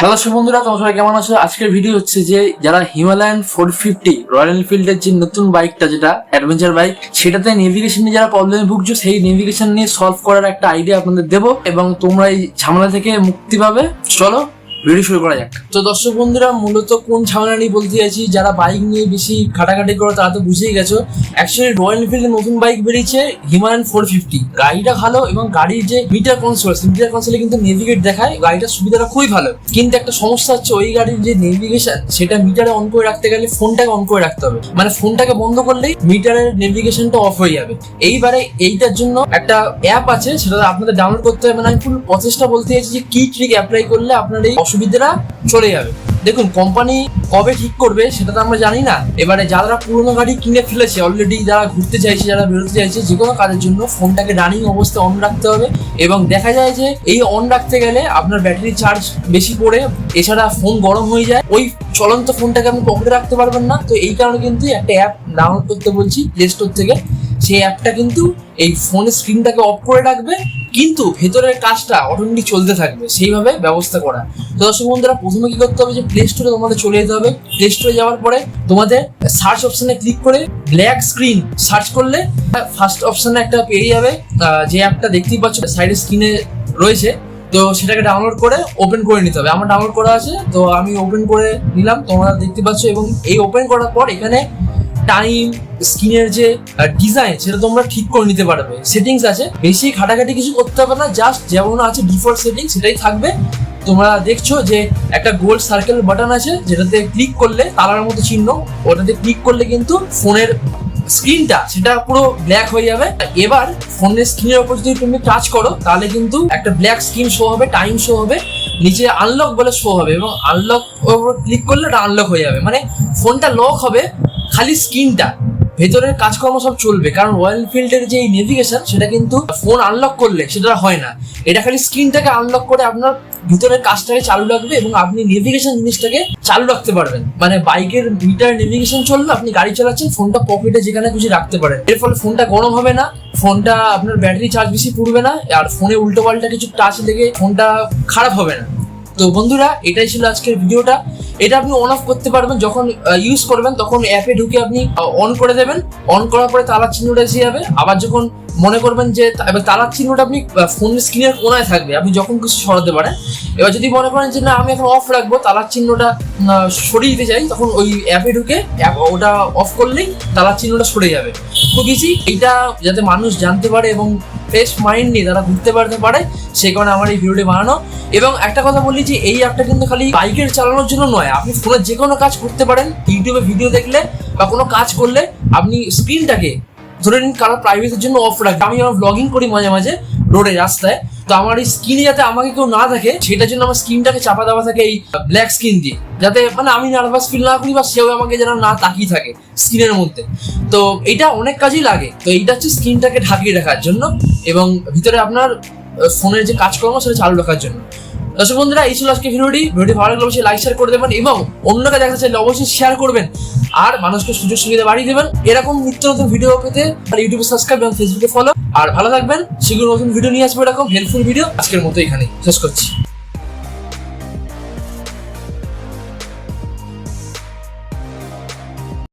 Hello বন্ধুরা, তোমার সবাই কেমন আছো? আজকের ভিডিও হচ্ছে যে যারা হিমালয়ান ফোর ফিফটি রয়্যাল এনফিল্ডের যে নতুন বাইকটা যেটা অ্যাডভেঞ্চার বাইক সেটাতে নেভিগেশন নিয়ে যারা প্রবলেমে ভুগছো, সেই নেভিগেশন নিয়ে সলভ করার একটা আইডিয়া আপনাদের দেবো এবং তোমরা এই ঝামেলা থেকে মুক্তি পাবে। চলো ভিডিও শুরু করা যাক। তো দর্শক বন্ধুরা, মূলত কোন ঝামেলা নিয়ে বলতে চাইছি? যারা বাইক নিয়ে বেশি খাটাখাটি করো, তারা তো বুঝেই গেছো। অ্যাকচুয়ালি রয়্যাল এনফিল্ডের নতুন বাইক বেরিয়েছে হিমালয়ান ফোর ফিফটি গাড়িটা ভালো এবং গাড়ির যে মিটার কনসোল মিটার কনসোলে কিন্তু নেভিগেট দেখায়। গাড়িটার সুবিধাটা খুবই ভালো। কিন্তু একটা সমস্যা হচ্ছে, ওই গাড়ির যে নেভিগেশন সেটা মিটারে অন করে রাখতে গেলে ফোনটাকে অন করে রাখতে হবে। মানে ফোনটাকে বন্ধ করলেই মিটারের নেভিগেশনটা অফ হয়ে যাবে। এইবারে এইটার জন্য একটা অ্যাপ আছে, সেটা আপনাদের ডাউনলোড করতে হবে। মানে আমি ফুল প্রসেসটা বলতে চাইছি যে, কি ট্রিক অ্যাপ্লাই করলে আপনার এই অসুবিধাটা চলে যাবে। দেখুন কোম্পানি কবে ঠিক করবে সেটা তো আমরা জানি না। এবারে যারা পুরোনো গাড়ি কিনে ফেলেছে অলরেডি যারা ঘুরতে চাইছে, যারা বেরোতে চাইছে, যে কোনো কাজের জন্য ফোনটাকে রানিং অবস্থায় অন রাখতে হবে এবং দেখা যায় যে এই অন রাখতে গেলে আপনার ব্যাটারি চার্জ বেশি পড়ে, এছাড়া ফোন গরম হয়ে যায়। ওই চলন্ত ফোনটাকে আপনি পকেটে রাখতে পারবেন না। তো এই কারণে কিন্তু একটা অ্যাপ ডাউনলোড করতে বলছি প্লে স্টোর থেকে। সেই অ্যাপটা কিন্তু এই ফোনের স্ক্রিনটাকে অফ করে রাখবে, কিন্তু ভেতরের কাজটা অটোমেটিক চলতে থাকবে। সেইভাবে ব্যবস্থা করা। তো দর্শক বন্ধুরা, প্রথমে কি করতে হবে যে প্লে স্টোরে তোমাদের চলে যেতে হবে। প্লে স্টোরে যাওয়ার পরে তোমাদের সার্চ অপশনে ক্লিক করে ব্ল্যাক স্ক্রিন সার্চ করলে ফার্স্ট অপশনে একটা পেয়ে যাবে। যে অ্যাপটা দেখতেই পাচ্ছ সাইডের স্ক্রিনে রয়েছে। তো সেটাকে ডাউনলোড করে ওপেন করে নিতে হবে। আমার ডাউনলোড করা আছে, তো আমি ওপেন করে নিলাম। তোমরা দেখতে পাচ্ছ এবং এই ওপেন করার পর এখানে টাইম স্ক্রিনের যে ডিজাইন সেটা তোমরা ঠিক করে নিতে পারবে। সেটিংস আছে, বেশি খাটাখাটি কিছু করতে হবে না জাস্ট যেমন আছে ডিফল্ট সেটিং সেটাই থাকবে। তোমরা দেখছ যে একটা গোল সার্কেল বাটন আছে, যেটাতে ক্লিক করলে তারার মতো চিহ্ন, ওটাতে ক্লিক করলে কিন্তু ফোনের স্ক্রিনটা সেটা পুরো ব্ল্যাক হয়ে যাবে। এবার ফোনের স্ক্রিনের উপর যদি তুমি টাচ করো, তাহলে কিন্তু একটা ব্ল্যাক স্ক্রিন শো হবে টাইম শো হবে, নিচে আনলক বলে শো হবে এবং আনলক ক্লিক করলে ওটা আনলক হয়ে যাবে। মানে ফোনটা লক হবে খালি স্ক্রিনটা, ভেতরের কাজকর্ম সব চলবে। কারণ রয়্যাল ফিল্ডের যে নেভিগেশন সেটা কিন্তু ফোন আনলক করলে সেটা হয় না। এটা খালি স্ক্রিনটাকে আনলক করে আপনার ভিতরের কাজটাকে চালু রাখবে এবং আপনি নেভিগেশন জিনিসটাকে চালু রাখতে পারবেন। মানে বাইকের মিটার নেভিগেশন চললে আপনি গাড়ি চালাচ্ছেন ফোনটা পকেটে যেখানে খুশি রাখতে পারেন। এর ফলে ফোনটা গরম হবে না ফোনটা আপনার ব্যাটারি চার্জ বেশি পড়বে না, আর ফোনে উল্টো পাল্টা কিছু টাচ লেগে ফোনটা খারাপ হবে না। তো বন্ধুরা, এটাই ছিল আজকের ভিডিওটা এটা আপনি অন অফ করতে পারবেন। যখন ইউজ করবেন, তখন অ্যাপে ঢুকে আপনি অন করে দেবেন। অন করার পরে তালার চিহ্নটা এসে যাবে। আবার যখন মনে করবেন যে এবার তালার চিহ্নটা আপনি ফোনের স্ক্রিনের কোনায় থাকবে। আপনি যখন কিছু সরাতে পারেন। এবার যদি মনে করেন যে না, আমি এখন অফ রাখব, তালার চিহ্নটা সরিয়ে দিতে চাই, তখন ওই অ্যাপে ঢুকে ওটা অফ করলেই তালার চিহ্নটা সরে যাবে। ইজি এটা যাতে মানুষ জানতে পারে এবং ফ্রেশ মাইন্ড নিয়ে তারা ঘুরতে পারতে পারে সেই কারণে আমার এই ভিডিওটি বানানো। এবং একটা কথা বলি যে, এই অ্যাপটা কিন্তু খালি বাইকের চালানোর জন্য নয়, আপনি ফোনে যে কোনো কাজ করতে পারেন ইউটিউবে ভিডিও দেখলে বা কোনো কাজ করলে আপনি স্ক্রিনটাকে ধরে নিন কারও প্রাইভেসির জন্য অফ রাখবে আমি আমার ব্লগিং করি মাঝে মাঝে রোডে রাস্তায়। তো আমার এই স্কিনে যাতে আমাকে কেউ না দেখে, সেটার জন্য আমার স্কিনটাকে চাপা দেওয়া থাকে এই ব্ল্যাক স্কিন দিয়ে। যাতে মানে আমি নার্ভাস ফিল না করি বা সেও আমাকে যেন না তাকিয়ে থাকে স্কিনের মধ্যে। তো এটা অনেক কাজেই লাগে। তো এইটা হচ্ছে স্কিনটাকে ঢাকিয়ে রাখার জন্য এবং ভিতরে আপনার ফোনের যে কাজকর্ম, সেটা চালু রাখার জন্য। দর্শক বন্ধুরা, এই ছিল আজকে ভিডিওটি। ভিডিওটি ভালো লাগলে অবশ্যই লাইক শেয়ার করে দেবেন এবং অন্যকে দেখাতে চাইলে অবশ্যই শেয়ার করবেন। আর মানুষকে সুযোগ সুবিধা বাড়িয়ে দেবেন। এরকম নিত্য নতুন ভিডিও পেতে আর ইউটিউবে সাবস্ক্রাইব এবং ফেসবুকে ফলো আর ভালো থাকবেন। শীঘ্র নতুন ভিডিও নিয়ে আসব এরকম হেল্পফুল ভিডিও আজকের মতো এখানে শেষ করছি।